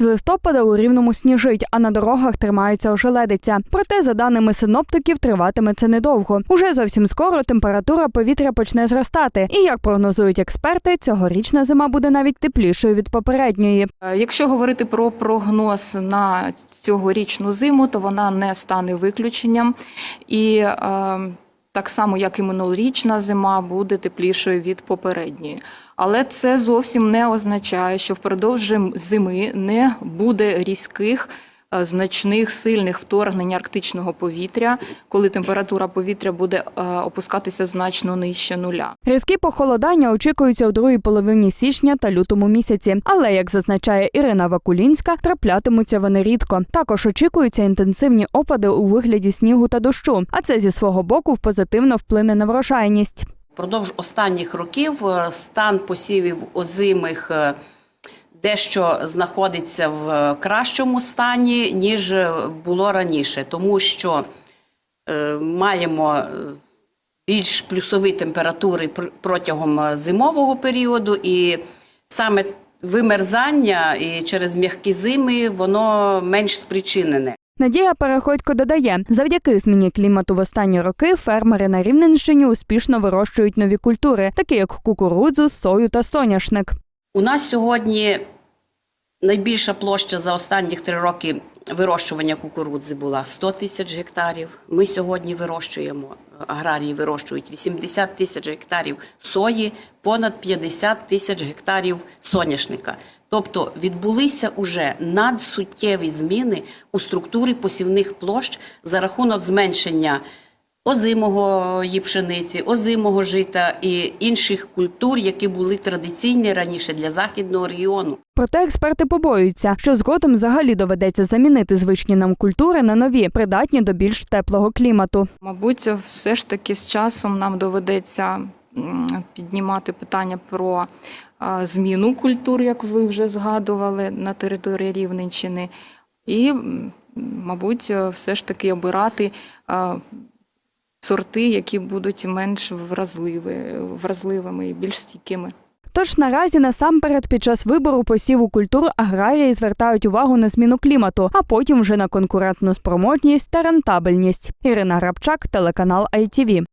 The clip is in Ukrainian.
З листопада у рівному сніжить, а на дорогах тримається ожеледиця. Проте, за даними синоптиків, триватиме це недовго. Уже зовсім скоро температура повітря почне зростати. І як прогнозують експерти, цьогорічна зима буде навіть теплішою від попередньої. Е, Якщо говорити про прогноз на цьогорічну зиму, то вона не стане виключенням. І е, так само, як і минулорічна зима, буде теплішою від попередньої. Але це зовсім не означає, що впродовж зими не буде різких. Е, Значних сильних вторгнень арктичного повітря, коли температура повітря буде е, опускатися значно нижче нуля. Різкі похолодання очікуються у другій половині січня та лютому місяці. Але, як зазначає Ірина Вакулінська, траплятимуться вони рідко. Також очікуються інтенсивні опади у вигляді снігу та дощу. А це зі свого боку позитивно вплине на врожайність. Впродовж останніх років е, стан посівів озимих дещо знаходиться в кращому стані, ніж було раніше, тому що е, маємо е, більш плюсові температури протягом зимового періоду, і саме вимерзання і через м'які зими воно менш спричинене. Надія Переходько додає, завдяки зміні клімату в останні роки фермери на Рівненщині успішно вирощують нові культури, такі як кукурудзу, сою та соняшник. У нас сьогодні найбільша площа за останні три роки вирощування кукурудзи була 100 тисяч гектарів. Ми сьогодні вирощуємо, аграрії вирощують 80 тисяч гектарів сої, понад 50 тисяч гектарів соняшника. Тобто відбулися уже надсуттєві зміни у структурі посівних площ за рахунок зменшення озимої пшениці, озимого жита і інших культур, які були традиційні раніше для західного регіону. Проте експерти побоюються, що згодом взагалі доведеться замінити звичні нам культури на нові, придатні до більш теплого клімату. Мабуть, все ж таки з часом нам доведеться піднімати питання про зміну культур, як ви вже згадували, на території Рівненщини, і, мабуть, все ж таки обирати сорти, які будуть менш вразливі, вразливими і більш стійкими. Тож наразі насамперед під час вибору посіву культур аграрії звертають увагу на зміну клімату, а потім вже на конкурентну спроможність та рентабельність. Ірина Грабчак, телеканал ITV.